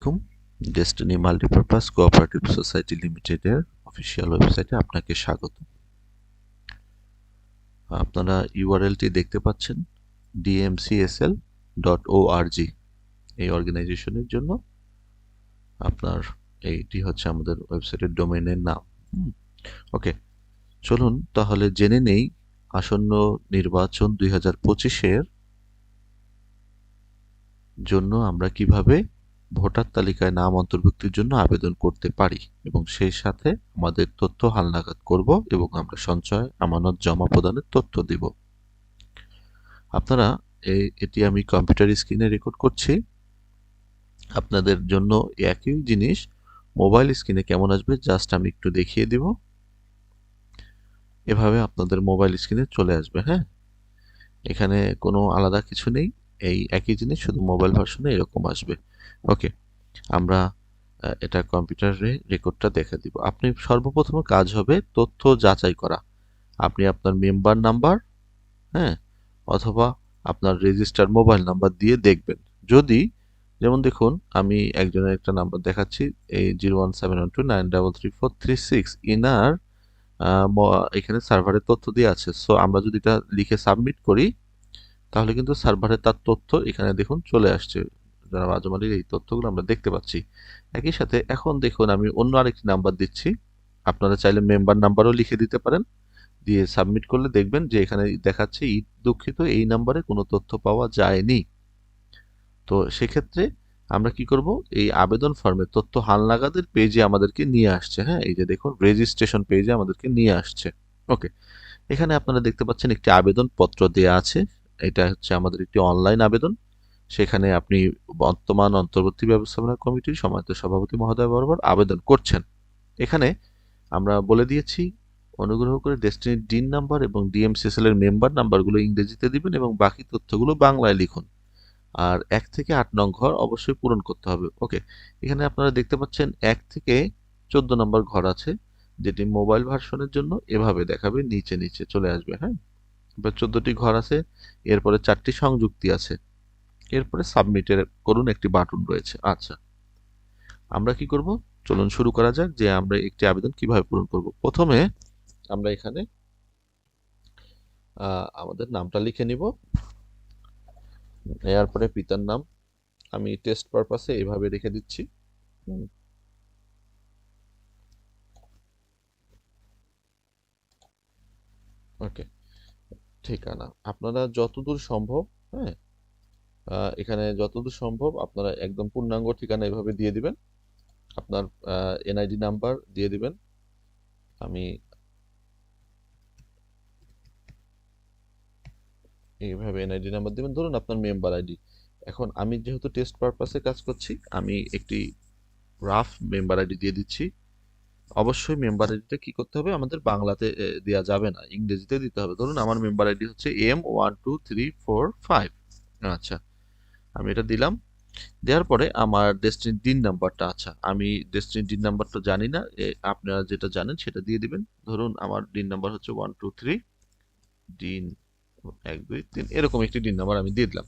আলাইকুম। Destiny multipurpose cooperative society লিমিটেডের official ওয়েবসাইটে আপনাকে স্বাগত। আপনারা ইউআরএলটি দেখতে পাচ্ছেন ডিএমসিএসএল ডট ওআরজি এই অর্গানাইজেশনের জন্য আপনার এইটি হচ্ছে আমাদের ওয়েবসাইটের ডোমেনের নাম। ওকে চলুন তাহলে জেনে নেই, আসন্ন নির্বাচন দুই হাজার পঁচিশের জন্য আমরা কীভাবে ভোটার তালিকায় নাম অন্তর্ভুক্তির জন্য আবেদন করতে পারি এবং সেই সাথে আমাদের তথ্য হালনাগাদ করব এবং আমরা সঞ্চয় আমানত জমা প্রদানের তথ্য দিব। আপনারা এটি আমি কম্পিউটার স্ক্রিনে রেকর্ড করছি। আপনাদের জন্য একই জিনিস, মোবাইল স্ক্রিনে কেমন আসবে জাস্ট আমি একটু দেখিয়ে দিব। এভাবে আপনাদের মোবাইল স্ক্রিনে চলে আসবে হ্যাঁ? এখানে কোনো আলাদা কিছু নেই, এই একই জিনিস, শুধু মোবাইল ভার্সনে এরকম আসবে। ওকে, আমরা এটা কম্পিউটারে রেকর্ডটা দেখে দিব। আপনি সর্বপ্রথম কাজ হবে তথ্য যাচাই করা। আপনি আপনার মেম্বার নাম্বার হ্যাঁ অথবা আপনার রেজিস্টার মোবাইল নাম্বার দিয়ে দেখবেন। যদি, যেমন দেখুন, আমি একজনের একটা নাম্বার দেখাচ্ছি, এই zero one seven one two nine double three four three six, inner এখানে সার্ভারের তথ্য দিয়ে আছে। সো, আমরা যদি এটা লিখে সাবমিট করি, তাহলে কিন্তু সার্ভারে তার তথ্য এখানে দেখুন চলে আসছে। যারা রাজমালির এই তথ্যগুলো আমরা দেখতে পাচ্ছি। একই সাথে এখন দেখুন আমি অন্য আরেকটি নাম্বার দিচ্ছি। আপনারা চাইলে মেম্বার নাম্বারও লিখে দিতে পারেন। দিয়ে সাবমিট করলে দেখবেন যে এখানে দেখাচ্ছে ঈদ দুঃখিত, এই নাম্বারে কোনো তথ্য পাওয়া যায়নি। তো সেক্ষেত্রে আমরা কি করব? এই আবেদন ফর্মে তথ্য হালনাগাদের পেজে আমাদেরকে নিয়ে আসছে হ্যাঁ? এই যে দেখুন রেজিস্ট্রেশন পেজে আমাদেরকে নিয়ে আসছে। ওকে এখানে আপনারা দেখতে পাচ্ছেন একটি আবেদন পত্র দেওয়া আছে। এটা হচ্ছে আমাদের একটি অনলাইন আবেদন। সেখানে আপনি বর্তমান অন্তর্বর্তী ব্যবস্থাপনা কমিটির সমাহিত সভাপতি মহোদয় বরাবর আবেদন করছেন। এখানে আমরা বলে দিয়েছি, অনুগ্রহ করে ডেস্টিনির ডিন নাম্বার এবং ডিএমসিএসএল এর মেম্বার নাম্বারগুলো ইংরেজিতে দিবেন এবং বাকি তথ্যগুলো বাংলায় লিখুন। আর এক থেকে আট নং ঘর অবশ্যই পূরণ করতে হবে। ওকে, এখানে আপনারা দেখতে পাচ্ছেন এক থেকে চোদ্দ নম্বর ঘর আছে, যেটি মোবাইল ভার্সনের জন্য এভাবে দেখাবে, নিচে নিচে চলে আসবে হ্যাঁ? এবার চোদ্দটি ঘর আছে, এরপরে চারটি সংযুক্তি আছে। এরপরে সাবমিটের করুন একটি বাটন রয়েছে। আচ্ছা আমরা কি করব? চলুন শুরু করা যাক যে আমরা একটি আবেদন কীভাবে পূরণ করব। প্রথমে আমরা এখানে আমাদের নামটা লিখে নিব। নেওয়ার পরে পিতার নাম। আমি টেস্ট পারপাসে এইভাবে রেখে দিচ্ছি। ওকে ঠিকানা। আপনারা যতদূর সম্ভব হ্যাঁ এখানে যতদূর সম্ভব আপনারা একদম পূর্ণাঙ্গ ঠিকানা এভাবে দিয়ে দিবেন। আপনার এনআইডি নাম্বার দিয়ে দিবেন। আমি এইভাবে এনআইডি নাম্বার দিবেন। ধরুন আপনার মেম্বার আইডি এখন আমি যেহেতু টেস্ট পারপাসে কাজ করছি, আমি একটি রাফ মেম্বার আইডি দিয়ে দিচ্ছি। অবশ্যই মেম্বার আইডিটা কি করতে হবে? আমাদের বাংলাতে দেওয়া যাবে না। ইংরেজিতে দিতে হবে। ধরুন আমার মেম্বার আইডি হচ্ছে M one two three four five আচ্ছা। আমি এটা দিলাম। দেওয়ার পরে আমার ডেস্টিনি দিন নাম্বারটা আচ্ছা আমি ডেস্টিনি ডিন নাম্বারটা জানি না আপনারা যেটা জানেন সেটা দিয়ে দিবেন। ধরুন আমার ডিন নাম্বার হচ্ছে ওয়ান টু থ্রি ডিন এক, দুই, তিন, এরকম একটি ডিন নাম্বার আমি দিয়ে দিলাম।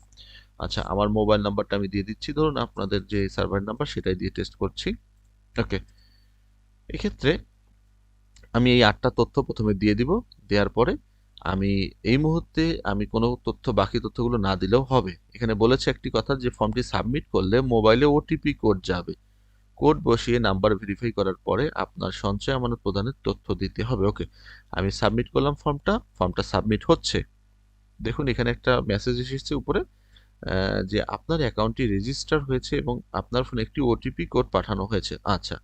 আচ্ছা আমার মোবাইল নাম্বারটা আমি দিয়ে দিচ্ছি। ধরুন আপনাদের যে সার্ভার নাম্বার সেটাই দিয়ে টেস্ট করছি। ওকে। এক্ষেত্রে আমি এই আটটা তথ্য প্রথমে দিয়ে দিব। দেওয়ার পরে আমি এই মুহূর্তে আমি কোনো তথ্য, বাকি তথ্যগুলো না দিলেও হবে। এখানে বলেছে একটি কথা যে, ফর্মটি সাবমিট করলে মোবাইলে ওটিপি কোড যাবে। কোড বসিয়ে নাম্বার ভেরিফাই করার পরে আপনার সঞ্চয় আমানত প্রদানের তথ্য দিতে হবে। ওকে, আমি সাবমিট করলাম ফর্মটা ফর্মটা সাবমিট হচ্ছে। দেখুন, এখানে একটা মেসেজ এসেছে উপরে যে আপনার অ্যাকাউন্টটি রেজিস্টার হয়েছে এবং আপনার ফোনে একটি ওটিপি কোড পাঠানো হয়েছে। আচ্ছা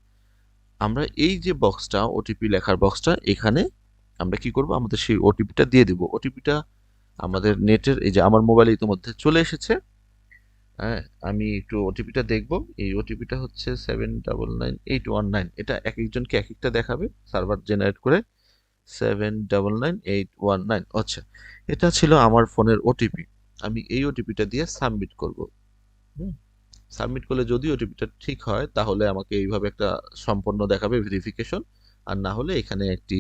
আমরা এই যে বক্সটা ওটিপি লেখার বক্সটা, এখানে আমরা কি করব? আমাদের সেই ওটিপিটা দিয়ে দিব। ওটিপিটা আমাদের নেটের, এই যে আমার মোবাইলে ইতিমধ্যে চলে এসেছে। হ্যাঁ আমি একটু ওটিপিটা দেখব। এই ওটিপিটা হচ্ছে seven double nine eight one nine এটা এক একজনকে এক একটা দেখাবে, সার্ভার জেনারেট করে seven double nine eight one nine আচ্ছা এটা ছিল আমার ফোনের ওটিপি আমি এই ওটিপিটা দিয়ে সাবমিট করব। সাবমিট করলে যদি ওটিপিটা ঠিক হয়, তাহলে আমাকে এইভাবে একটা সম্পন্ন দেখাবে ভেরিফিকেশন আর না হলে এখানে একটি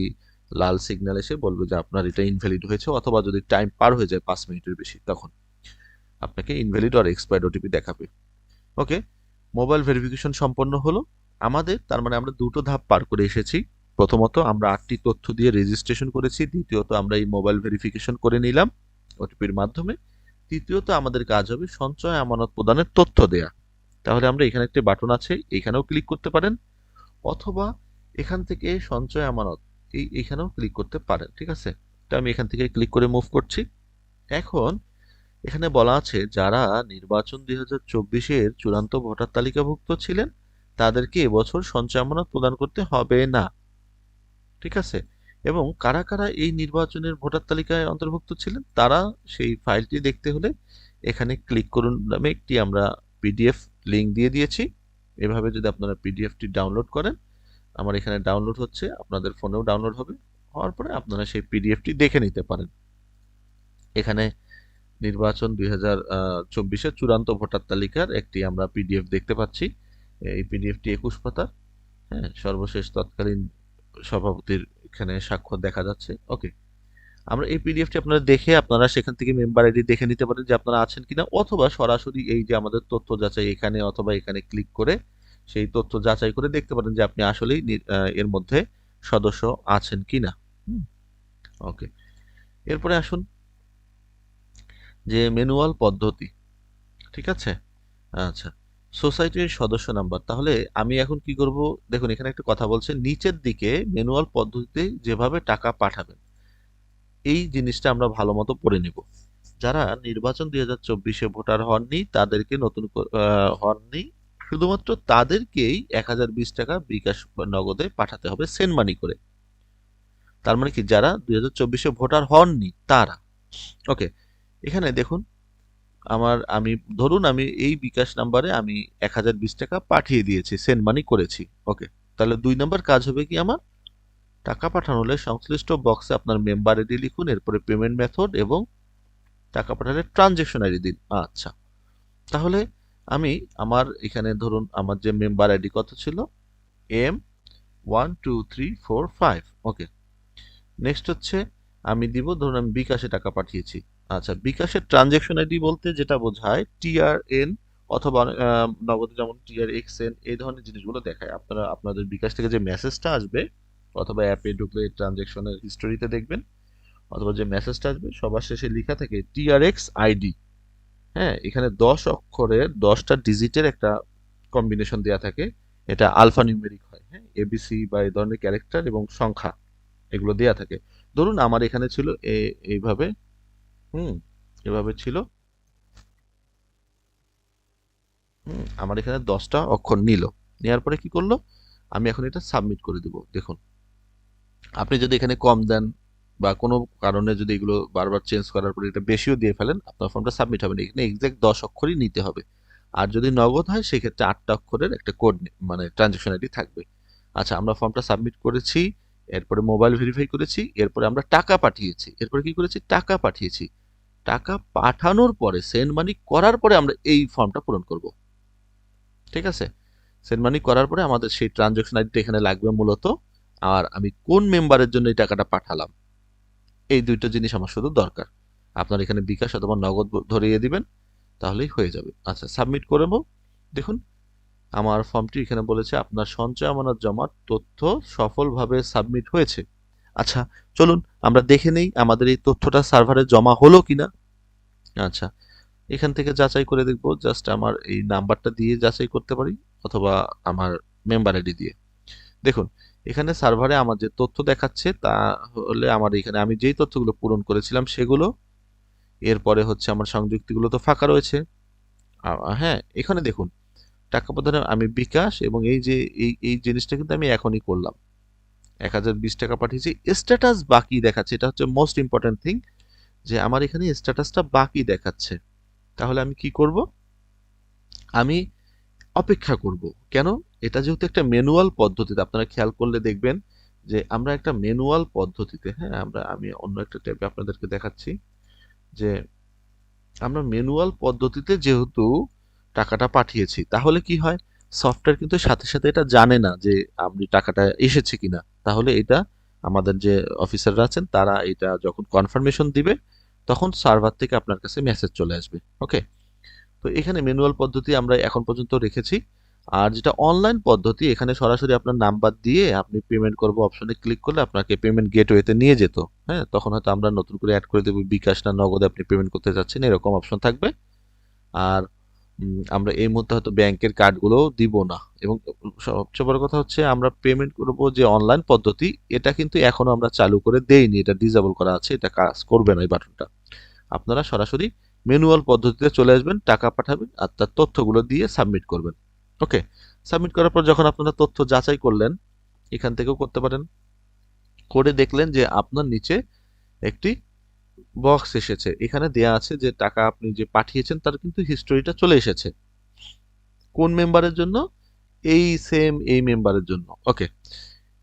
লাল সিগন্যাল এসে বলবে যে আপনার এটা ইনভ্যালিড হয়েছে অথবা যদি টাইম পার হয়ে যায় পাঁচ মিনিটের বেশি, তখন আপনাকে ইনভ্যালিড আর এক্সপায়ার্ড ওটিপি দেখাবে। ওকে মোবাইল ভেরিফিকেশন সম্পন্ন হলো। আমাদের, তার মানে আমরা দুটো ধাপ পার করে এসেছি। প্রথমত আমরা আটটি তথ্য দিয়ে রেজিস্ট্রেশন করেছি, দ্বিতীয়ত আমরা এই মোবাইল ভেরিফিকেশন করে নিলাম ওটিপির মাধ্যমে। তৃতীয়ত আমাদের কাজ হবে সঞ্চয় আমানত প্রদানের তথ্য দেয়া। তাহলে আমরা এখানে একটি বাটন আছে, এখানেও ক্লিক করতে পারেন। অথবা এখান থেকে সঞ্চয় আমানত এই এখানেও ক্লিক করতে পারেন, ঠিক আছে? তো আমি এখান থেকে ক্লিক করে মুভ করছি। এখন এখানে বলা আছে, যারা নির্বাচন দুই হাজার চব্বিশের চূড়ান্ত ভোটার তালিকাভুক্ত ছিলেন, তাদেরকে এবছর সঞ্চয় প্রদান করতে হবে না। ঠিক আছে? এবং কারা কারা এই নির্বাচনের ভোটার তালিকায় অন্তর্ভুক্ত ছিলেন, তারা সেই ফাইলটি দেখতে হলে এখানে ক্লিক করুন নামে একটি আমরা পিডিএফ লিঙ্ক দিয়ে দিয়েছি। এভাবে যদি আপনারা পিডিএফটি ডাউনলোড করেন আমার এখানে ডাউনলোড হচ্ছে, আপনাদের ফোনেও ডাউনলোড হবে। হওয়ার পরে আপনারা সেই পিডিএফটি দেখে নিতে পারেন। এখানে নির্বাচন দুই হাজার চব্বিশের চূড়ান্ত ভোটার তালিকার একটি আমরা পিডিএফ দেখতে পাচ্ছি। এই পিডিএফটি একুশ পাতার। হ্যাঁ সর্বশেষ তৎকালীন সভাপতির এখানে স্বাক্ষর দেখা যাচ্ছে। ওকে। আমরা এই পিডিএফটি আপনারা দেখে আপনারা সেখান থেকে মেম্বার আইডি দেখে নিতে পারেন যে আপনারা আছেন কিনা, অথবা সরাসরি এই যে আমাদের তথ্য যাচাই এখানে অথবা এখানে ক্লিক করে সেই তথ্য যাচাই করে দেখতে পারেন যে আপনি আসলেই এর মধ্যে সদস্য আছেন কিনা। ওকে। এরপরে আসুন যে ম্যানুয়াল পদ্ধতি। ঠিক আছে? আচ্ছা। সোসাইটির সদস্য নাম্বার। তাহলে আমি এখন কি করব? দেখুন, এখানে একটা কথা বলছে, নিচের দিকে ম্যানুয়াল পদ্ধতিতে যেভাবে টাকা পাঠাবেন, এই জিনিসটা আমরা ভালো মতো পড়ে নেব। যারা নির্বাচন দুই হাজার চব্বিশে ভোটার হননি, তাদেরকে নতুন হননি শুধুমাত্র তাদেরকেই এক হাজার বিশ টাকা বিকাশ নগদে পাঠাতে হবে সেন্ড মানি করে। তার মানে কি, যারা দুই হাজার চব্বিশে ভোটার হননি, তারা। ওকে, এখানে দেখুন, আমার, আমি, ধরুন আমি এই বিকাশ নাম্বারে আমি এক হাজার বিশ টাকা পাঠিয়ে দিয়েছি, সেন্ড মানি করেছি। ওকে, তাহলে দুই নম্বর কাজ হবে কি আমার? টাকা পাঠানো হলে সংশ্লিষ্ট বক্সে আপনার মেম্বার আইডি লিখুন, এরপরে পেমেন্ট মেথড এবং টাকা পাঠালে ট্রানজেকশন আইডি দিন। আচ্ছা তাহলে আমি আমার এখানে ধরুন আমার যে মেম্বার আইডি কত ছিল? M one two three four five okay next হচ্ছে আমি দিব, ধরুন আমি বিকাশে টাকা পাঠিয়েছি। আচ্ছা বিকাশের ট্রানজেকশন আইডি বলতে যেটা বোঝায় টিআরএন অথবা নগদে যেমন টিআর এক্স এন এই ধরনের জিনিসগুলো দেখায়। আপনারা আপনাদের বিকাশ থেকে যে মেসেজটা আসবে, অথবা অ্যাপে ঢুকলে ট্রানজেকশনের হিস্টোরিতে দেখবেন, অথবা যে মেসেজটা আসবে, সবার শেষে লেখা থাকে টিআরএক্স আইডি হ্যাঁ এখানে দশ অক্ষরের দশটা ডিজিটের একটা কম্বিনেশন দেওয়া থাকে। এটা আলফা নিউমেরিক হয় হ্যাঁ এবিসি বা এই ধরনের ক্যারেক্টার এবং সংখ্যা এগুলো দেওয়া থাকে। ধরুন আমার এখানে ছিল এইভাবে, হুম, এভাবে ছিল। হুম, আমার এখানে দশটা অক্ষর নিল। নেওয়ার পরে কি করল? আমি এখন এটা সাবমিট করে দেব, দেখুন। আপনি যদি এখানে কম দেন বা কোনো কারণে যদি এগুলো বারবার চেঞ্জ করার পরে এটা বেশিও দিয়ে ফেলেন, আপনার ফর্মটা সাবমিট হবে না। এখানে এক্সাক্ট দশ অক্ষরই নিতে হবে। আর যদি নগদ হয়, সেক্ষেত্রে আটটা অক্ষরের একটা কোড মানে ট্রানজেকশন আইডি থাকবে। আচ্ছা আমরা ফর্মটা সাবমিট করেছি, এরপরে মোবাইল ভেরিফাই করেছি, এরপরে আমরা টাকা পাঠিয়েছি। এরপরে কি করেছি? টাকা পাঠিয়েছি। টাকা পাঠানোর পরে সেন্ড মানি করার পরে আমরা এই ফর্মটা পূরণ করব। ঠিক আছে? সেন্ড মানি করার পরে আমাদের সেই ট্রানজাকশন আইডিটা এখানে লাগবে মূলত। আর আমি কোন মেম্বারের জন্য এই টাকাটা পাঠালাম? এই দুইটা জিনিস আমার শুধু দরকার। আপনার এখানে বিকাশ অথবা নগদ ধরিয়ে দিবেন, তাহলেই হয়ে যাবে। আচ্ছা সাবমিট করব দেখুন, আমার ফর্মটি এখানে বলেছে, আপনার সঞ্চয় আমানত জমার তথ্য সফলভাবে সাবমিট হয়েছে। আচ্ছা চলুন, আমরা দেখে নেই আমাদের এই তথ্যটা সার্ভারে জমা হলো কিনা। আচ্ছা এখান থেকে যাচাই করে দেখব জাস্ট আমার এই নাম্বারটা দিয়ে যাচাই করতে পারি, অথবা আমার মেম্বার আইডি দিয়ে। দেখুন এখানে সার্ভারে আমার যে তথ্য দেখাচ্ছে, তা হলে আমার এখানে আমি যেই তথ্যগুলো পূরণ করেছিলাম সেগুলো, এরপরে হচ্ছে আমার সংযুক্তিগুলো তো ফাঁকা রয়েছে। হ্যাঁ এখানে দেখুন, টাকা প্রদানে আমি বিকাশ এবং এই যে, এই এই জিনিসটা কিন্তু আমি এখনই করলাম। এক হাজার বিশ টাকা পাঠিয়েছি। স্ট্যাটাস বাকি দেখাচ্ছে, এটা হচ্ছে মোস্ট ইম্পর্টেন্ট থিং যে আমার এখানে স্ট্যাটাসটা বাকি দেখাচ্ছে। তাহলে আমি কি করব? আমি অপেক্ষা করব। কেন? এটা যেহেতু একটা ম্যানুয়াল পদ্ধতিতে, আপনারা খেয়াল করলে দেখবেন যে আমরা একটা ম্যানুয়াল পদ্ধতিতে হ্যাঁ আমরা, আমি অন্য একটা ট্যাবে আপনাদেরকে দেখাচ্ছি যে আমরা ম্যানুয়াল পদ্ধতিতে যেহেতু টাকাটা পাঠিয়েছি, তাহলে কি হয়? সফটওয়্যার কিন্তু সাথে সাথে এটা জানে না যে আপনি টাকাটা এসেছে কিনা। তাহলে এটা আমাদের যে অফিসাররা আছেন, তারা এটা যখন কনফার্মেশন দিবে, তখন সার্ভার থেকে আপনার কাছে মেসেজ চলে আসবে। ওকে তো এখানে ম্যানুয়াল পদ্ধতি আমরা এখন পর্যন্ত রেখেছি। আর যেটা অনলাইন পদ্ধতি, এখানে সরাসরি আপনার নাম্বার দিয়ে আপনি পেমেন্ট করব অপশনে ক্লিক করলে আপনাকে পেমেন্ট গেটওয়েতে নিয়ে যেত। হ্যাঁ তখন হয়তো আমরা নতুন করে অ্যাড করে দেবো, বিকাশ না নগদে আপনি পেমেন্ট করতে চাচ্ছেন, এরকম অপশন থাকবে। আর আমরা এই মুহূর্তে হয়তো ব্যাংকের কার্ডগুলোও দিব না। এবং সবচেয়ে বড় কথা হচ্ছে, আমরা পেমেন্ট করব যে অনলাইন পদ্ধতি, এটা কিন্তু এখনও আমরা চালু করে দেইনি, এটা ডিজেবল করা আছে, এটা কাজ করবে না এই বাটনটা। আপনারা সরাসরি ম্যানুয়াল পদ্ধতিতে চলে আসবেন, টাকা পাঠাবেন, আর তার তথ্যগুলো দিয়ে সাবমিট করবেন। ওকে সাবমিট করার পর যখন আপনারা তথ্য যাচাই করলেন, এখান থেকেও করতে পারেন। করে দেখলেন যে আপনার নিচে একটি বক্স এসেছে। এখানে দেয়া আছে যে টাকা আপনি যে পাঠিয়েছেন, তার কিন্তু হিস্টোরিটা চলে এসেছে। কোন মেম্বারের জন্য? এই সেম এই মেম্বারের জন্য। ওকে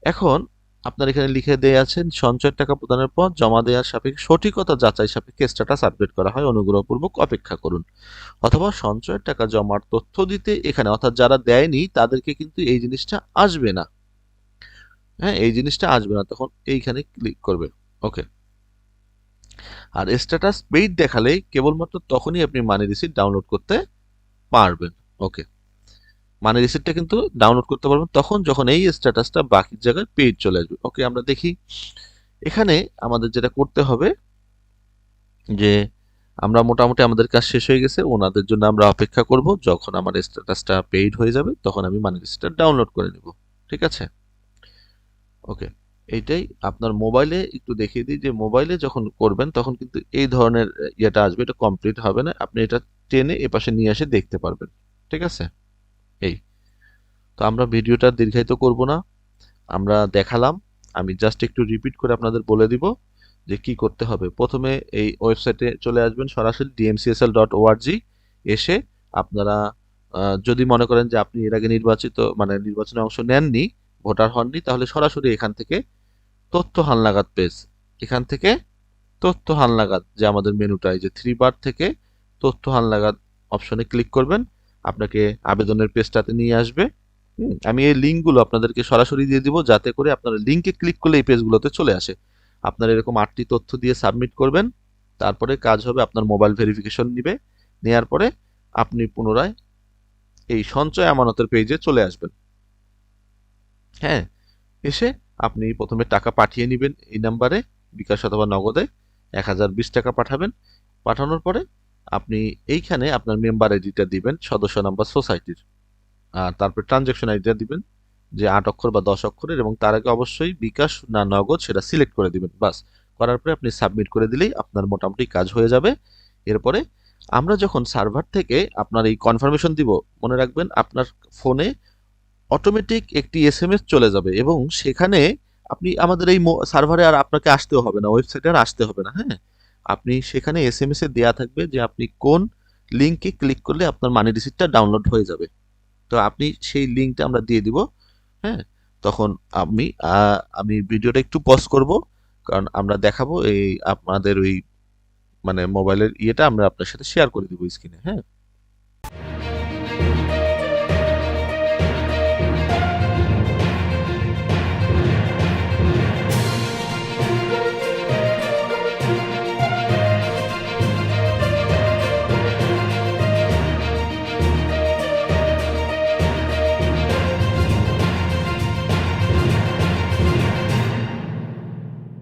এখন আপনার এখানে লিখে দেয়া আছেন সঞ্চয়ের টাকা প্রদানের পর জমা দেওয়ার সাপেক্ষে, সঠিকতা যাচাই সাপেক্ষে স্ট্যাটাস আপডেট করা হয়, অনুগ্রহপূর্বক অপেক্ষা করুন। অথবা সঞ্চয়ের টাকা জমার তথ্য দিতে এখানে, অর্থাৎ যারা দেয়নি, তাদেরকে কিন্তু এই জিনিসটা আসবে না। হ্যাঁ এই জিনিসটা আসবে না, তখন এইখানে ক্লিক করবে ওকে আর স্ট্যাটাস পেইড দেখালে কেবলমাত্র তখনই আপনি মানি রিসিট ডাউনলোড করতে পারবেন। ওকে মানি রিসিটটা কিন্তু ডাউনলোড করতে পারবেন। তখন যখন এই স্ট্যাটাসটা বাকি জায়গায় পেইড চলে আসবে। ওকে আমরা দেখি। এখানে আমাদের যেটা করতে হবে, যে আমরা মোটামুটি আমাদের কাজ শেষ হয়ে গেছে, ওনাদের জন্য আমরা অপেক্ষা করব। যখন আমার স্ট্যাটাসটা পেইড হয়ে যাবে, তখন আমি মানি রিসিটটা ডাউনলোড করে নিব। ঠিক আছে? ওকে এইটাই আপনার মোবাইলে একটু দেখিয়ে দিই, যে মোবাইলে যখন করবেন, তখন কিন্তু এই ধরনের ইয়েটা আসবে, এটা কমপ্লিট হবে না। আপনি এটা টেনে এপাশে নিয়ে এসে দেখতে পারবেন। ঠিক আছে? এই। তো আমরা ভিডিওটা দীর্ঘায়িত করব না। আমরা দেখালাম। আমি জাস্ট একটু রিপিট করে আপনাদের বলে দিব যে কি করতে হবে। প্রথমে এই ওয়েবসাইটে চলে আসবেন সরাসরি ডিএমসিএসএল ডট ওআরজি এসে আপনারা যদি মনে করেন যে আপনি এর আগে নির্বাচিত মানে নির্বাচনে অংশ নেননি, ভোটার হননি, তাহলে সরাসরি এখান থেকে তথ্য হালনাগাদ পেজ। এখান থেকে তথ্য হালনাগাদ যে আমাদের মেনুটা এই যে থ্রি বার থেকে তথ্য হালনাগাদ অপশনে ক্লিক করবেন। আপনাকে আবেদনের পেজটাতে নিয়ে আসবে। আমি এই লিঙ্কগুলো আপনাদেরকে সরাসরি দিয়ে দিব যাতে করে আপনারা লিঙ্কে ক্লিক করলে এই পেজগুলোতে চলে আসে। আপনারা এরকম আটটি তথ্য দিয়ে সাবমিট করবেন, তারপরে কাজ হবে আপনার মোবাইল ভেরিফিকেশন নিবে, নেয়ার পরে আপনি পুনরায় এই সঞ্চয় আমানতের পেজে চলে আসবেন। হ্যাঁ এসে আপনি প্রথমে টাকা পাঠিয়ে নেবেন এই নাম্বারে, বিকাশ অথবা নগদে এক হাজার বিশ টাকা পাঠাবেন। পাঠানোর পরে আপনি এইখানে আপনার মেম্বার আইডিটা দিবেন, সদস্য নাম্বার সোসাইটির আর তারপর ট্রানজ্যাকশন আইডিটা দিবেন, যে আট অক্ষর বা দশ অক্ষরের, এবং তার আগে অবশ্যই বিকাশ না নগদ সেটা সিলেক্ট করে দিবেন, বাস। করার পরে আপনি সাবমিট করে দিলেই আপনার মোটামুটি কাজ হয়ে যাবে। এরপরে আমরা যখন সার্ভার থেকে আপনার এই কনফার্মেশন দিব, মনে রাখবেন আপনার ফোনে অটোমেটিক একটি এস চলে যাবে, এবং সেখানে আপনি আমাদের এই সার্ভারে আর আপনাকে আসতেও হবে না ওয়েবসাইটে আর আসতে হবে না হ্যাঁ? আপনি সেখানে এস এম এস এ দেওয়া থাকবে যে আপনি কোন লিঙ্কে ক্লিক করলে আপনার মানি রিসিপ্টটা ডাউনলোড হয়ে যাবে। তো আপনি সেই লিঙ্কটা আমরা দিয়ে দিব হ্যাঁ? তখন আমি আমি ভিডিওটা একটু পজ করব, কারণ আমরা দেখাবো এই আপনাদের ওই মানে মোবাইলের ইয়েটা আমরা আপনার সাথে শেয়ার করে দিব স্ক্রিনে হ্যাঁ?